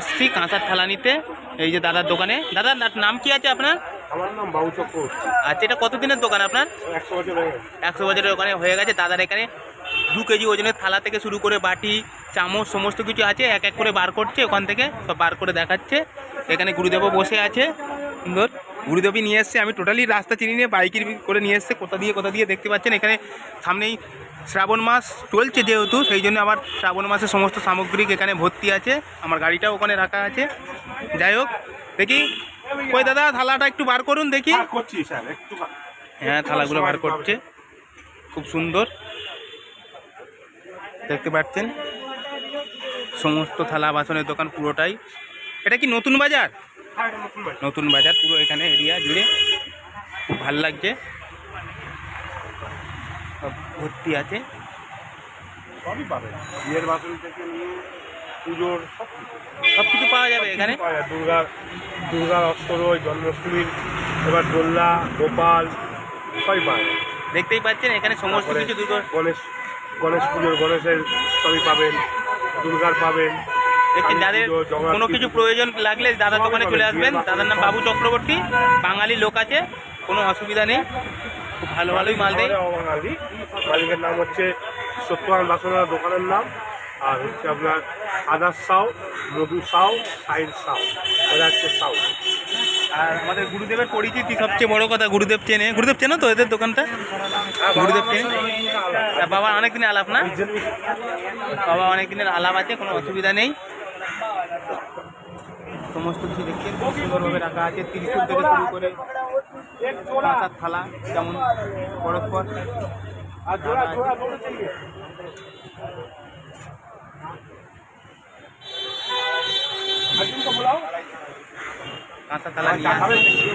এসেছি কাঁচার থালা নিতে। এই যে দাদার দোকানে। দাদার নাম কি আছে আপনার? আমার নাম বাবু আচ্ছা এটা কতদিনের দোকান আপনার? একশো বছর একশো বছরের ওখানে হয়ে গেছে। দাদার এখানে দু কেজি ওজনের থালা থেকে শুরু করে বাটি চামচ সমস্ত কিছু আছে। এক এক করে বার করছে ওখান থেকে সব বার করে দেখাচ্ছে। এখানে গুরুদেবও বসে আছে। সুন্দর। গুরুদেবই নিয়ে এসছে। আমি টোটালি রাস্তা চিনি নিয়ে বাইকের করে নিয়ে এসছে। কোথা দিয়ে কোথা দিয়ে দেখতে পাচ্ছেন? এখানে সামনেই শ্রাবণ মাস চলছে যেহেতু সেই জন্য আমার শ্রাবণ মাসের সমস্ত সামগ্রিক এখানে ভর্তি আছে। আমার গাড়িটাও ওখানে রাখা আছে। যাই হোক দেখি। কই দাদা থালাটা একটু বার করুন দেখি। হ্যাঁ, হ্যাঁ থালাগুলো বার করছে। খুব সুন্দর। দেখতে পাচ্ছেন? সমস্ত থালা বাসনের দোকান পুরোটাই। এটা কি নতুন বাজার? নতুন বাজার পুরো এখানে এরিয়া জুড়ে খুব ভালো লাগছে। সব ভর্তি আছে। সবই পাবেন। বিয়ের বাসন থেকে নিয়ে পুজোর সব কিছু। পাওয়া যাবে এখানে। যায়। দুর্গার অস্তরয় জন্মাষ্টমীর এবার দোল্লা গোপাল সবই পাওয়া যায় দেখতেই পাচ্ছেন এখানে সমস্ত কিছু দুর্গ গণেশ গণেশ পুজোর গণেশের সবই পাবেন। দুর্গার পাবেন। দেখছেন যাদের কোনো কিছু প্রয়োজন লাগলে দাদার দোকানে চলে আসবেন। দাদার নাম বাবু চক্রবর্তী। বাঙালি লোক আছে কোনো অসুবিধা নেই। খুব ভালো ভালোই মাল দেয়। বাঙালি মালিকের নাম হচ্ছে সত্যবান বাসনার দোকানের নাম। আর হচ্ছে আপনার আদার সাউ মধু সাউ সাইড সাউ। হচ্ছে সাউ। আর আমাদের গুরুদেবের পরিচিতি সবচেয়ে বড় কথা গুরুদেব চেনে। গুরুদেব চেনো তো এদের দোকানটা? গুরুদেব চেনে? বাবা অনেক দিনের আলাপ। না? বাবা অনেক দিনের আলাপ আছে কোনো অসুবিধা নেই। সমস্ত কিছু দেখছেন খুব সুন্দরভাবে রাখা আছে ত্রিশুল থেকে শুরু করে কাঁচার থালা যেমন পরস্পর। কাঁচা থালা নিয়ে।